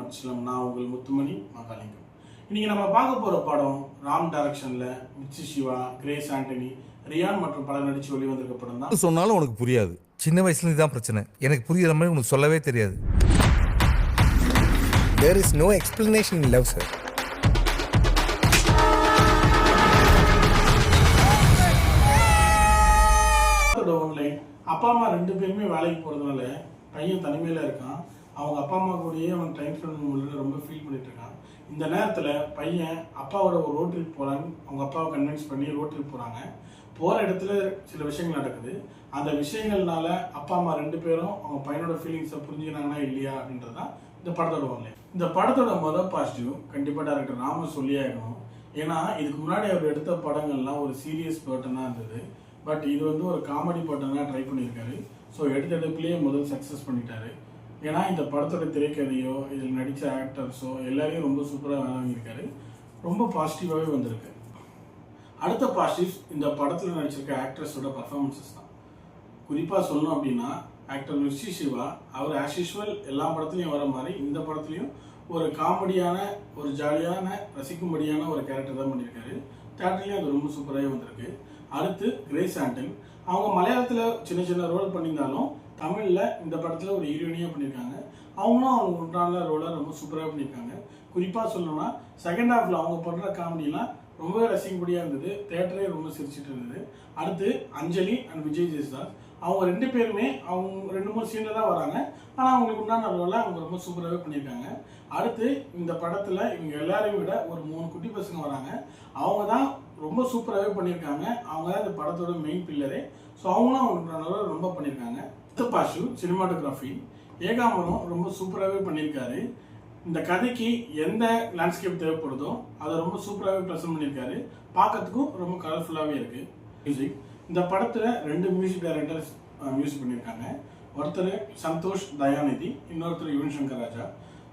சினிமாச்சிலம் நான் உங்கள் முத்துமணி மகாலிங்கம். இன்னைக்கு நம்ம பார்க்க போற படம் ராம் டைரக்ஷன்ல மிச்சி சிவா கிரேஸ் ஆண்டனி ரியான் மற்றும் பலர் நடிச்சு வெளிவந்திருக்க படம் தான். சொன்னாலும் உனக்கு புரியாது. சின்ன வயசுல இதான் பிரச்சனை. எனக்கு புரியுற மாதிரி உனக்கு சொல்லவே தெரியாது. There is no explanation in love, sir. Online அப்பா அம்மா ரெண்டு பேருமே வேலைக்கு போறதுனால பையன் தனிமையில இருக்கான். அவங்க அப்பா அம்மா கூடயே அவன் டைம் ஸ்பெண்ட் முடியல ரொம்ப ஃபீல் பண்ணிட்டு இருக்கான். இந்த நேரத்தில் பையன் அப்பாவோட ஒரு ரோட் ட்ரிப் போறான்னு அவங்க அப்பாவை கன்வின்ஸ் பண்ணி ரோட் ட்ரிப் போகிறாங்க போகிற இடத்துல சில விஷயங்கள் நடக்குது. அந்த விஷயங்கள்னால அப்பா அம்மா ரெண்டு பேரும் அவங்க பையனோட ஃபீலிங்ஸை புரிஞ்சுக்கிறாங்கன்னா இல்லையா அப்படின்றதுதான் இந்த படத்தோட ஒன்லைன் இந்த படத்தோட மொதல் பாசிட்டிவ் கண்டிப்பாக டேரக்டர் ராம சொல்லியே ஆகணும். ஏன்னா இதுக்கு முன்னாடி அவர் எடுத்த படங்கள்லாம் ஒரு சீரியஸ் பேட்டனாக இருந்தது. பட் இது வந்து ஒரு காமெடி பட்டனாக ட்ரை பண்ணியிருக்காரு. ஸோ எடுத்த எடுப்புலேயே முதல் சக்ஸஸ் பண்ணிட்டாரு. ஏன்னா இந்த படத்தோட திரைக்கதையோ இதில் நடித்த ஆக்டர்ஸோ எல்லாரையும் ரொம்ப சூப்பராக வாங்கியிருக்காரு. ரொம்ப பாசிட்டிவாகவே வந்திருக்கு. அடுத்த பாசிட்டிவ் இந்த படத்தில் நடிச்சிருக்க ஆக்ட்ரஸோட பர்ஃபார்மன்ஸஸ் தான். குறிப்பாக சொல்லணும் அப்படின்னா ஆக்டர் மிர்ச்சி சிவா அவர் ஆஸ் யூஷுவல் எல்லா படத்துலையும் வர மாதிரி இந்த படத்துலையும் ஒரு காமெடியான ஒரு ஜாலியான ரசிக்கும்படியான ஒரு கேரக்டர் தான் பண்ணியிருக்காரு. தேட்டர்லேயும் அது ரொம்ப சூப்பராகவே வந்திருக்கு. அடுத்து கிரேஸ் ஆண்டன் அவங்க மலையாளத்தில் சின்ன சின்ன ரோல் பண்ணியிருந்தாலும் தமிழில் இந்த படத்தில் ஒரு ஹீரோயினியாக பண்ணியிருக்காங்க அவங்களும் அவங்க உண்டான ரோலை ரொம்ப சூப்பராக பண்ணியிருக்காங்க குறிப்பாக சொல்லணும்னா செகண்ட் ஹாஃபில் அவங்க பண்ணுற காமெடிலாம் ரொம்ப ரசிக்கும்படியாக இருந்தது. தேட்டரே ரொம்ப சிரிச்சிட்டு இருந்தது. அடுத்து அஞ்சலி அண்ட் விஜய் ஜெயசுதாஸ் அவங்க ரெண்டு பேருமே அவங்க ரெண்டு மூணு சீனில் தான் வராங்க. ஆனால் அவங்களுக்கு உண்டான ரோலை அவங்க ரொம்ப சூப்பராகவே பண்ணியிருக்காங்க அடுத்து இந்த படத்தில் இவங்க எல்லாரையும் விட ஒரு மூணு குட்டி பசங்க வராங்க. அவங்க தான் ரொம்ப சூப்பராகவே பண்ணியிருக்காங்க அவங்க தான் இந்த படத்தோட மெயின் பில்லரே ஸோ அவங்களும் அவங்களுக்கான ரோலை ரொம்ப பண்ணியிருக்காங்க பாஷு சினிமாட்டோகிராஃபி. ஏகாம்பரம் ரொம்ப சூப்பராகவே பண்ணியிருக்காரு. இந்த கதைக்கு எந்த லேண்ட்ஸ்கேப் தேவைப்படுதோ அதை ரொம்ப சூப்பராகவே ப்ரெசென்ட் பண்ணியிருக்காரு. பார்க்கறதுக்கும் ரொம்ப கலர்ஃபுல்லாகவே இருக்குது மியூசிக் இந்த படத்தில் ரெண்டு மியூசிக் டைரக்டர்ஸ் மியூசிக் பண்ணியிருக்காங்க. ஒருத்தர் சந்தோஷ் தயாநிதி இன்னொருத்தர் யுவன் சங்கர் ராஜா.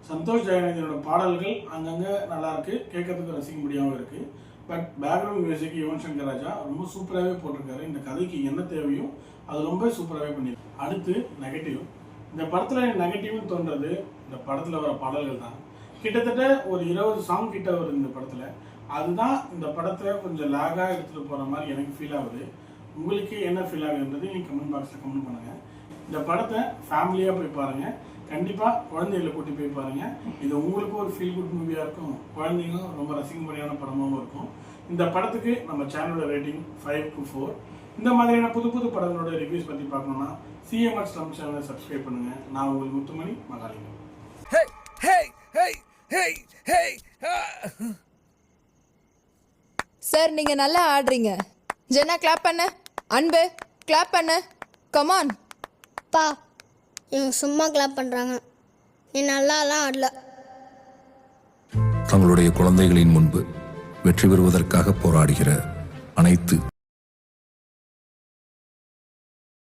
சந்தோஷ் தயாநிதியோட பாடல்கள் அங்கங்கே நல்லாயிருக்கு கேட்கறதுக்கு ரசிக்கும்படியாகவும் இருக்குது but background music Yuvan Shankar Raja ரொம்ப சூப்பராகவே போட்டிருக்காரு. இந்த கதைக்கு என்ன தேவையோ அது ரொம்ப சூப்பராகவே பண்ணியிருக்கு அடுத்து நெகட்டிவ் இந்த படத்தில் நெகட்டிவ்னு தோன்றது இந்த படத்தில் வர பாடல்கள் தான். கிட்டத்தட்ட ஒரு இருபது சாங் கிட்ட வருது இந்த படத்தில். அதுதான் இந்த படத்தை கொஞ்சம் லேகாக எடுத்துகிட்டு போகிற மாதிரி எனக்கு ஃபீல் ஆகுது. உங்களுக்கு என்ன ஃபீல் ஆகுதுன்றது நீங்கள் கமெண்ட் பாக்ஸில் கமெண்ட் பண்ணுங்கள் இந்த படத்தை ஃபேமிலியாக போய் பாருங்கள் கண்டிப்பாக குழந்தைகளை கூட்டி போய் பாருங்கள் இது உங்களுக்கும் ஒரு ஃபீல் குட் மூவியாக இருக்கும். குழந்தைங்களும் ரொம்ப ரசிக்கும்படியான படமாகவும் இருக்கும். இந்த படத்துக்கு நம்ம சேனலோட ரேட்டிங் ஃபைவ் டு ஃபோர் இந்த மாதிரியான புது புது படங்களோட ரிவ்யூஸ் பற்றி பார்க்கணும்னா சிஎம்ஆர் ஸ்லம் சேனலை சப்ஸ்கிரைப் பண்ணுங்கள் நான் உங்கள் Muthumani Mahalingam. Hey, hey, hey, hey, hey. ah. Sir நீங்க நல்லா ஆடுறீங்க. ஜெனா கிளாப் பண்ண. அன்பு கிளாப் பண்ண. கமான் அப்பா இவங்க சும்மா கிளாப் பண்ணுறாங்க நீ நல்லாலாம் ஆடல. தங்களுடைய குழந்தைகளின் முன்பு வெற்றி பெறுவதற்காக போராடுகிற அனைத்து